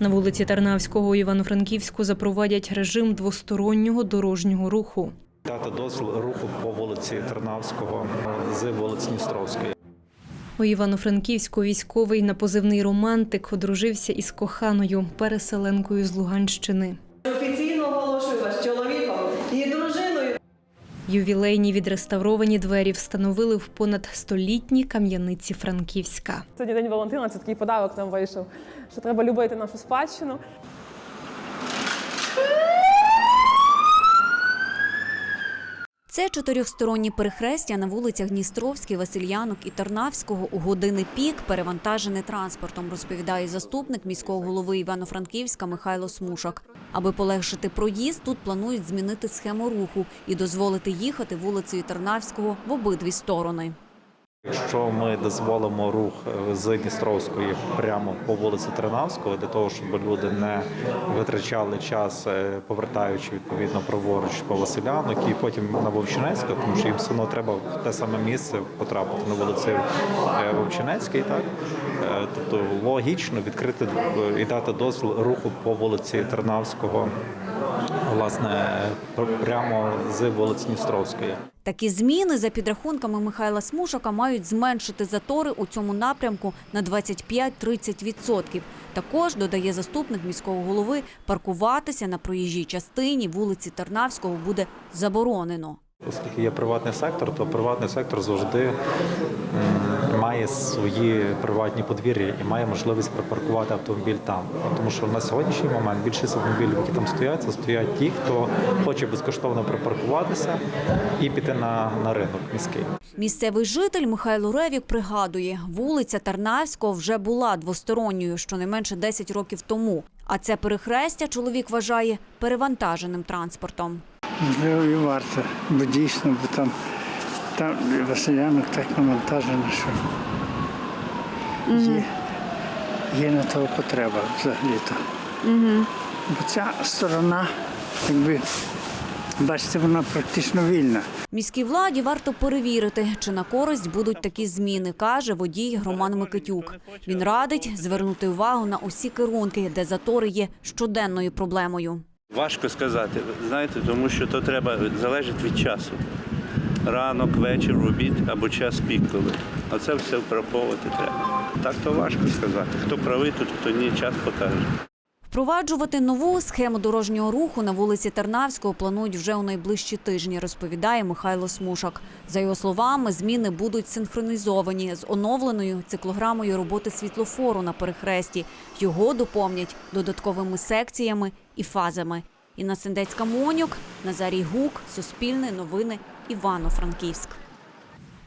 На вулиці Тарнавського у Івано-Франківську запровадять режим двостороннього дорожнього руху. Дати дозвіл руху по вулиці Тарнавського з вулиці Дністровської. У Івано-Франківську військовий на позивний романтик одружився із коханою переселенкою з Луганщини. Офіційно оголошую вас чоловіком і дружиною. Ювілейні відреставровані двері встановили в понад столітній кам'яниці Франківська. Сьогодні день Валентина, це такий подарок нам вийшов, що треба любити нашу спадщину. Це чотирьохсторонні перехрестя на вулицях Дністровський, Васильянок і Тарнавського у години пік перевантажене транспортом, розповідає заступник міського голови Івано-Франківська Михайло Смушак. Аби полегшити проїзд, тут планують змінити схему руху і дозволити їхати вулицею Тарнавського в обидві сторони. Якщо ми дозволимо рух е, з Дністровської прямо по вулиці Тернавського, для того, щоб люди не витрачали час, е, повертаючи відповідно праворуч по Василянок і потім на Вовчинецьку, тому що їм все одно треба в те саме місце потрапити на вулицю е, Вовчинецький, так? Тобто логічно відкрити і дати дозвіл руху по вулиці Тернавського, власне, пр- прямо з вулиці Дністровської. Такі зміни, за підрахунками Михайла Смушака, мають зменшити затори у цьому напрямку на 25-30%. Також, додає заступник міського голови, паркуватися на проїжджій частині вулиці Тарнавського буде заборонено. Оскільки є приватний сектор, то приватний сектор завжди має свої приватні подвір'я і має можливість припаркувати автомобіль там. Тому що на сьогоднішній момент більшість автомобілів, які там стоять, це стоять ті, хто хоче безкоштовно припаркуватися і піти на, на ринок міський. Місцевий житель Михайло Ревік пригадує, вулиця Тарнавського вже була двосторонньою щонайменше 10 років тому. А це перехрестя чоловік вважає перевантаженим транспортом. Можливо, і варто, бо дійсно, бо там, там Василянок так навантажено, що є, є на того потреба взагалі-то. Бо ця сторона, якби, бачите, вона практично вільна. Міській владі варто перевірити, чи на користь будуть такі зміни, каже водій Роман Микитюк. Він радить звернути увагу на усі керунки, де затори є щоденною проблемою. Важко сказати, знаєте, тому що то треба залежить від часу. Ранок, вечір, обід або час пік коли. А це все враховувати треба. Так то важко сказати. Хто правий тут, хто ні, час покаже. Впроваджувати нову схему дорожнього руху на вулиці Тарнавського планують вже у найближчі тижні, розповідає Михайло Смушак. За його словами, зміни будуть синхронізовані з оновленою циклограмою роботи світлофору на перехресті. Його доповнять додатковими секціями і фазами. Інна Сендецька Монюк, Назарій Гук, Суспільне новини, Івано-Франківськ.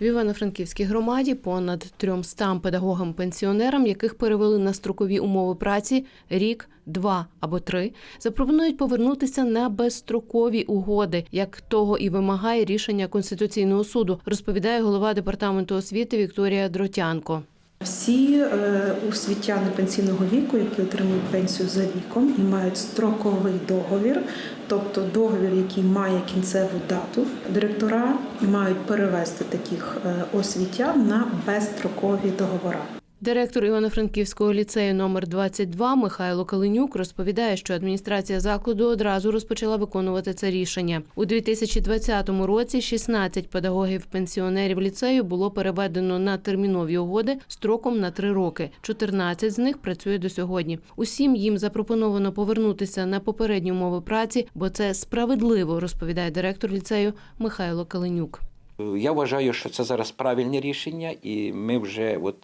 В Івано-Франківській громаді понад 300 педагогам-пенсіонерам, яких перевели на строкові умови праці рік, два або три, запропонують повернутися на безстрокові угоди, як того і вимагає рішення Конституційного суду, розповідає голова департаменту освіти Вікторія Дротянко. Всі е, освітяни пенсійного віку, які отримують пенсію за віком і мають строковий договір, тобто договір, який має кінцеву дату, директора мають перевести таких е, освітян на безстрокові договори. Директор Івано-Франківського ліцею номер 22 Михайло Калинюк розповідає, що адміністрація закладу одразу розпочала виконувати це рішення. У 2020 році 16 педагогів-пенсіонерів ліцею було переведено на термінові угоди строком на три роки. 14 з них працює до сьогодні. Усім їм запропоновано повернутися на попередні умови праці, бо це справедливо, розповідає директор ліцею Михайло Калинюк. Я вважаю, що це зараз правильне рішення, і ми вже от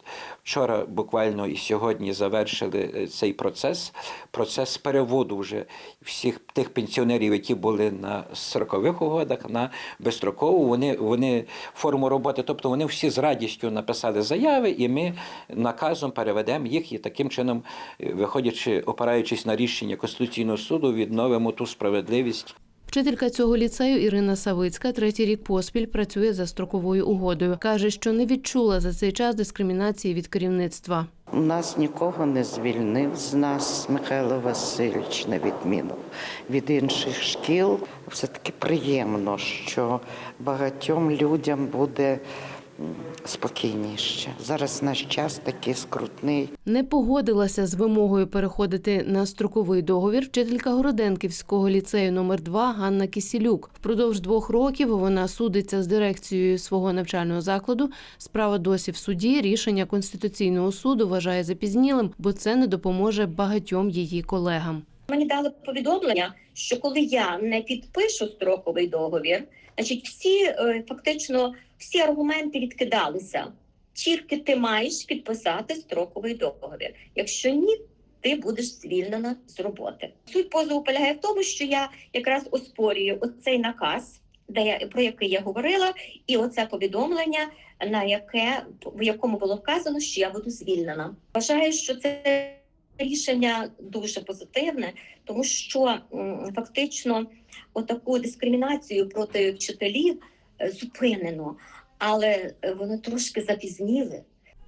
вчора буквально і сьогодні завершили е, цей процес. Процес переводу вже всіх тих пенсіонерів, які були на строкових угодах, на безстрокову. Вони вони форму роботи, тобто вони всі з радістю написали заяви, і ми наказом переведемо їх і таким чином, е, виходячи, опираючись на рішення Конституційного суду, відновимо ту справедливість. Вчителька цього ліцею Ірина Савицька третій рік поспіль працює за строковою угодою. каже, що не відчула за цей час дискримінації від керівництва. У нас нікого не звільнив з нас Михайло Васильович, на відміну від інших шкіл. Все таки приємно, що багатьом людям буде спокійніше. Зараз наш час такий скрутний. Не погодилася з вимогою переходити на строковий договір вчителька Городенківського ліцею номер 2 Ганна Кісілюк. Впродовж двох років вона судиться з дирекцією свого навчального закладу. Справа досі в суді. Рішення конституційного суду вважає запізнілим, бо це не допоможе багатьом її колегам. Мені дали повідомлення, що коли я не підпишу строковий договір, значить всі е, фактично всі аргументи відкидалися. Тільки ти маєш підписати строковий договір. Якщо ні, ти будеш звільнена з роботи. Суть позову полягає в тому, що я якраз оспорюю оцей наказ, де я про який я говорила, і оце повідомлення, на яке в якому було вказано, що я буду звільнена. Вважаю, що це рішення дуже позитивне, тому що фактично отаку дискримінацію проти вчителів е, зупинено, але е, вони трошки запізніли.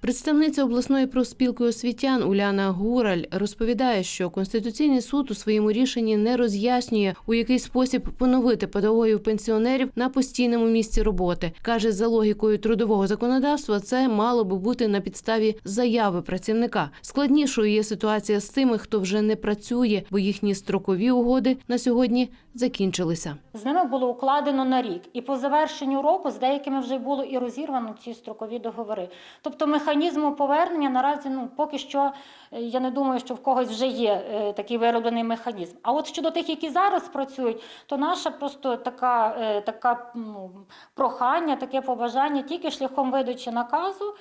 Представниця обласної профспілки освітян Уляна Гураль розповідає, що Конституційний суд у своєму рішенні не роз'яснює, у який спосіб поновити педагогів пенсіонерів на постійному місці роботи. каже, за логікою трудового законодавства, це мало би бути на підставі заяви працівника. Складнішою є ситуація з тими, хто вже не працює, бо їхні строкові угоди на сьогодні закінчилися. З ними було укладено на рік, і по завершенню року з деякими вже було і розірвано ці строкові договори. Тобто механізму повернення наразі ну поки що е, я не думаю, що в когось вже є е, такий вироблений механізм. А от щодо тих, які зараз працюють, то наша просто така, е, така ну, прохання, таке побажання тільки шляхом видачі наказу.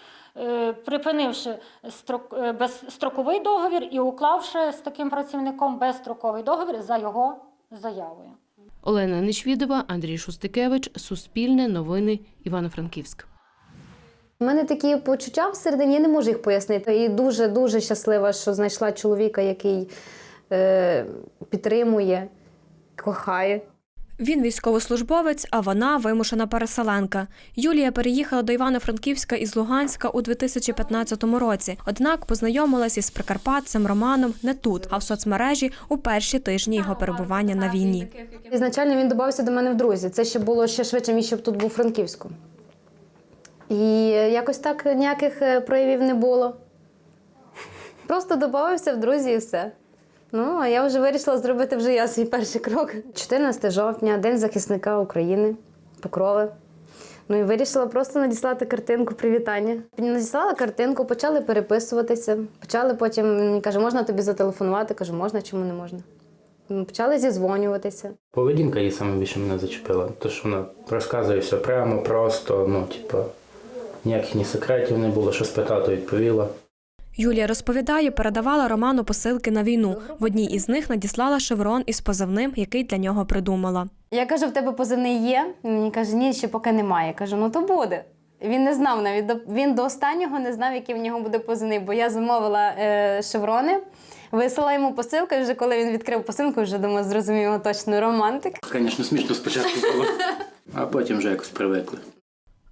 Припинивши строк, безстроковий договір і уклавши з таким працівником безстроковий договір за його заявою. Олена Нечвідова, Андрій Шустикевич, Суспільне, Новини, Івано-Франківськ. У мене такі почуття всередині, я не можу їх пояснити. І дуже дуже щаслива, що знайшла чоловіка, який е, підтримує, кохає. Він військовослужбовець, а вона вимушена переселенка. Юлія переїхала до Івано-Франківська із Луганська у 2015 році. Однак познайомилася із прикарпатцем Романом не тут, а в соцмережі у перші тижні його перебування на війні. Ізначально він додався до мене в друзі. Це ще було ще швидше, ніж щоб тут був Франківську. І якось так ніяких е, проявів не було. Просто додався в друзі і все. Ну, а я вже вирішила зробити вже я свій перший крок. 14 жовтня, День захисника України, Покрови. Ну і вирішила просто надіслати картинку привітання. Надіслала картинку, почали переписуватися. Почали потім, мені каже, можна тобі зателефонувати? Кажу, можна, чому не можна? Ну, Почали зізвонюватися. Поведінка її саме більше мене зачепила. То, що вона розказує все прямо, просто, ну, типу, ніяких ні секретів не було, що спитати, відповіла. Юлія розповідає, передавала Роману посилки на війну. В одній із них надіслала шеврон із позивним, який для нього придумала. Я кажу, в тебе позивний є? Мені каже, ні, ще поки немає. Я кажу, ну то буде. Він не знав навіть до він до останнього не знав, який в нього буде позивний, бо я замовила е, шеврони, висила йому посилку. І вже коли він відкрив посилку, вже думаю, зрозумів його точно романтик. Звісно, смішно спочатку було, а потім вже якось привикли.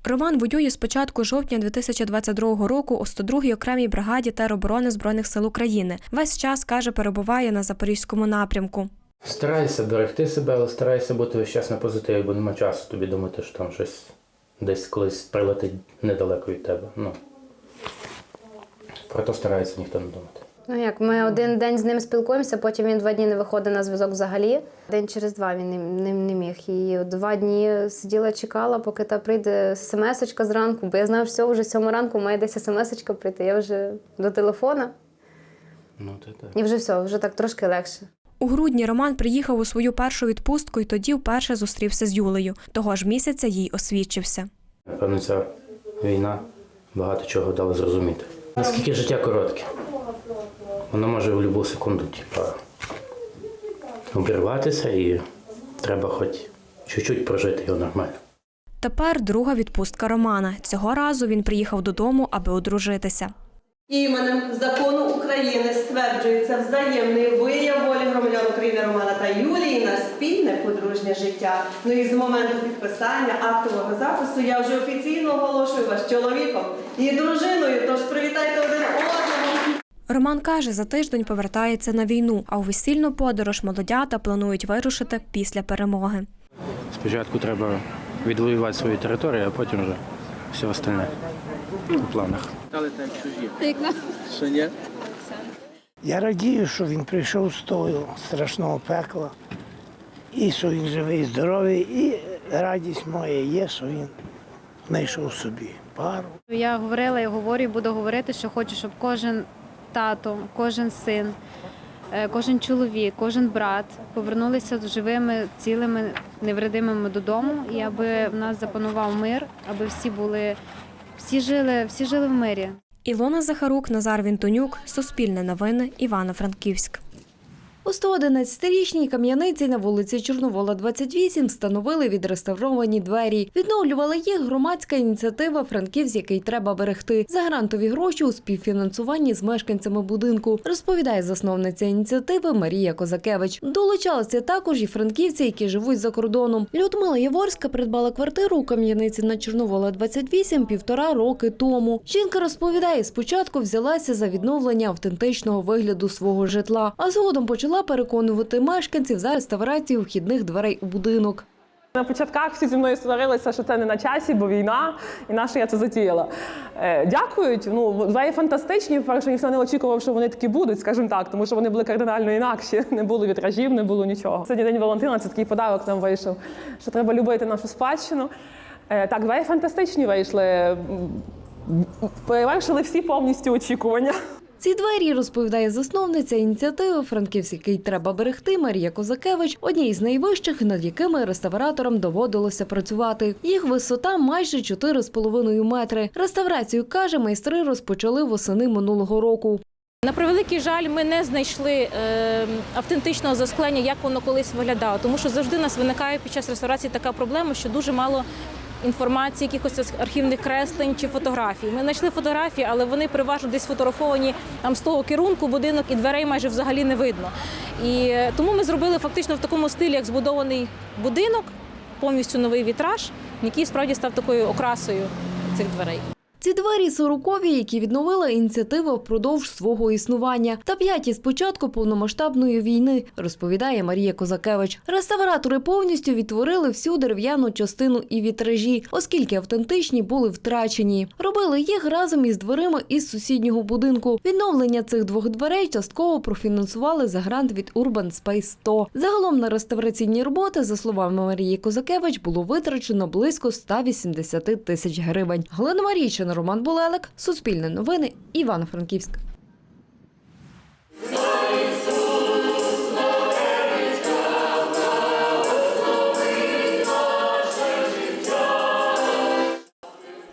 Роман воює з початку жовтня 2022 року у 102-й окремій бригаді тероборони Збройних сил України. Весь час, каже, перебуває на запорізькому напрямку. Старайся берегти себе, але старайся бути весь час на позитиві, бо нема часу тобі думати, що там щось десь колись прилетить недалеко від тебе. Ну. Про то старається ніхто не думати. Ну як, ми один день з ним спілкуємося, потім він два дні не виходить на зв'язок взагалі. День через два він не, не, не міг. І два дні сиділа, чекала, поки та прийде смс-очка зранку, бо я знаю, що вже сьому ранку має десь смс-очка прийти. Я вже до телефона, Ну, ти так. і вже все, вже так трошки легше. У грудні Роман приїхав у свою першу відпустку і тоді вперше зустрівся з Юлею. Того ж місяця їй освідчився. Напевно, ця війна багато чого дала зрозуміти. Наскільки життя коротке, воно може в будь-яку секунду типа, обірватися і треба хоч чуть-чуть прожити його нормально. Тепер друга відпустка Романа. Цього разу він приїхав додому, аби одружитися. Іменем закону України стверджується взаємний вияв волі громадян України Романа та Юлії на спільне подружнє життя. Ну і з моменту підписання актового запису я вже офіційно оголошую вас чоловіком і дружиною. Тож привітайте один одного. Роман каже, за тиждень повертається на війну, а у весільну подорож молодята планують вирушити після перемоги. Спочатку треба відвоювати свою територію, а потім вже все остальне у планах. Я радію, що він прийшов з того страшного пекла, і що він живий, здоровий, і радість моя є, що він знайшов собі пару. Я говорила і говорю, і буду говорити, що хочу, щоб кожен тато, кожен син, е, кожен чоловік, кожен брат повернулися живими, цілими, невредимими додому, і аби в нас запанував мир, аби всі були, всі жили, всі жили в мирі. Ілона Захарук, Назар Вінтонюк, Суспільне новини, Івано-Франківськ. У 111-річній кам'яниці на вулиці Чорновола, 28 встановили відреставровані двері. Відновлювала їх громадська ініціатива Франківськ, який треба берегти за грантові гроші у співфінансуванні з мешканцями будинку. Розповідає засновниця ініціативи Марія Козакевич. Долучалися також і франківці, які живуть за кордоном. Людмила Яворська придбала квартиру у кам'яниці на Чорновола, 28 півтора роки тому. Жінка розповідає, спочатку взялася за відновлення автентичного вигляду свого житла, а згодом почала переконувати мешканців за реставрацію вхідних дверей у будинок. На початках всі зі мною сварилися, що це не на часі, бо війна, і на що я це затіяла. Е, дякують. Ну, двері фантастичні. Перше, ніхто не очікував, що вони такі будуть, скажімо так, тому що вони були кардинально інакші. Не було вітражів, не було нічого. Сьогодні день Валентина, це такий подарок нам вийшов, що треба любити нашу спадщину. Е, так, двері фантастичні вийшли. Перевершили всі повністю очікування. Ці двері розповідає засновниця ініціативи Франківськ, який треба берегти Марія Козакевич, одній з найвищих, над якими реставраторам доводилося працювати. Їх висота майже 4,5 метри. Реставрацію каже, майстри розпочали восени минулого року. На превеликий жаль, ми не знайшли е, автентичного засклення, як воно колись виглядало, тому що завжди у нас виникає під час реставрації така проблема, що дуже мало інформації, якихось архівних креслень чи фотографій. Ми знайшли фотографії, але вони переважно десь фотографовані там з того керунку будинок і дверей майже взагалі не видно. І е, тому ми зробили фактично в такому стилі, як збудований будинок, повністю новий вітраж, який справді став такою окрасою цих дверей. Ці двері сорокові, які відновила ініціатива впродовж свого існування, та п'яті з початку повномасштабної війни, розповідає Марія Козакевич. Реставратори повністю відтворили всю дерев'яну частину і вітражі, оскільки автентичні були втрачені. Робили їх разом із дверима із сусіднього будинку. Відновлення цих двох дверей частково профінансували за грант від Urban Space 100. Загалом на реставраційні роботи, за словами Марії Козакевич, було витрачено близько 180 тисяч гривень. Галина Марійчина, Роман Булелек, Суспільне новини, Івано-Франківськ.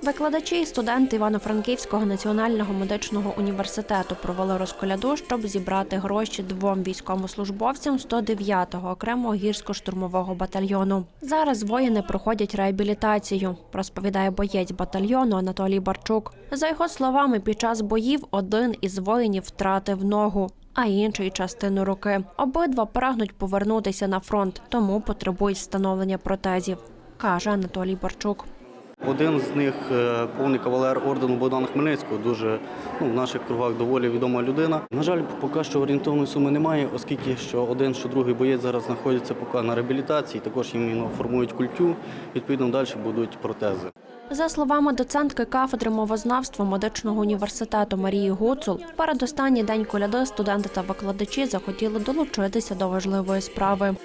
Викладачі і студенти Івано-Франківського національного медичного університету провели розколяду, щоб зібрати гроші двом військовослужбовцям 109-го окремого гірсько-штурмового батальйону. Зараз воїни проходять реабілітацію, розповідає боєць батальйону Анатолій Барчук. За його словами, під час боїв один із воїнів втратив ногу. А інший частину руки. Обидва прагнуть повернутися на фронт, тому потребують встановлення протезів, каже Анатолій Барчук. Один з них е, повний кавалер ордену Богдана Хмельницького, дуже ну, в наших кругах доволі відома людина. На жаль, поки що орієнтовної суми немає, оскільки що один, що другий боєць зараз знаходяться поки на реабілітації. Також їм формують культю. Відповідно, далі будуть протези. За словами доцентки кафедри мовознавства медичного університету Марії Гуцул, передостанній день коляди студенти та викладачі захотіли долучитися до важливої справи.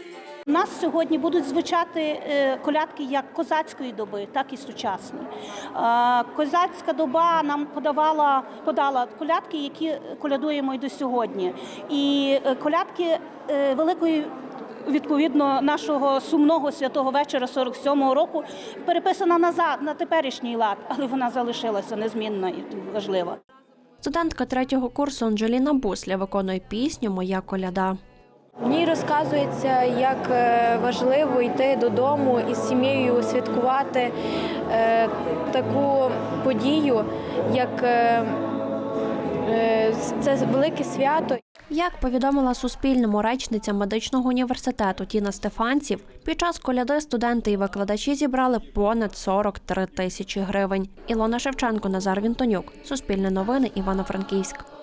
У нас сьогодні будуть звучати е, колядки як козацької доби, так і сучасні. Е, Козацька доба нам подавала подала колядки, які колядуємо і до сьогодні. І е, колядки великої. Відповідно, нашого сумного святого вечора 47-го року переписана назад на теперішній лад, але вона залишилася незмінна і важлива. Студентка третього курсу Анджеліна Бусля виконує пісню Моя коляда. В ній розказується, як е, важливо йти додому із сім'єю святкувати е, таку подію, як е, це велике свято. Як повідомила Суспільному речниця медичного університету Тіна Стефанців, під час коляди студенти і викладачі зібрали понад 43 тисячі гривень. Ілона Шевченко, Назар Вінтонюк, Суспільне новини, Івано-Франківськ.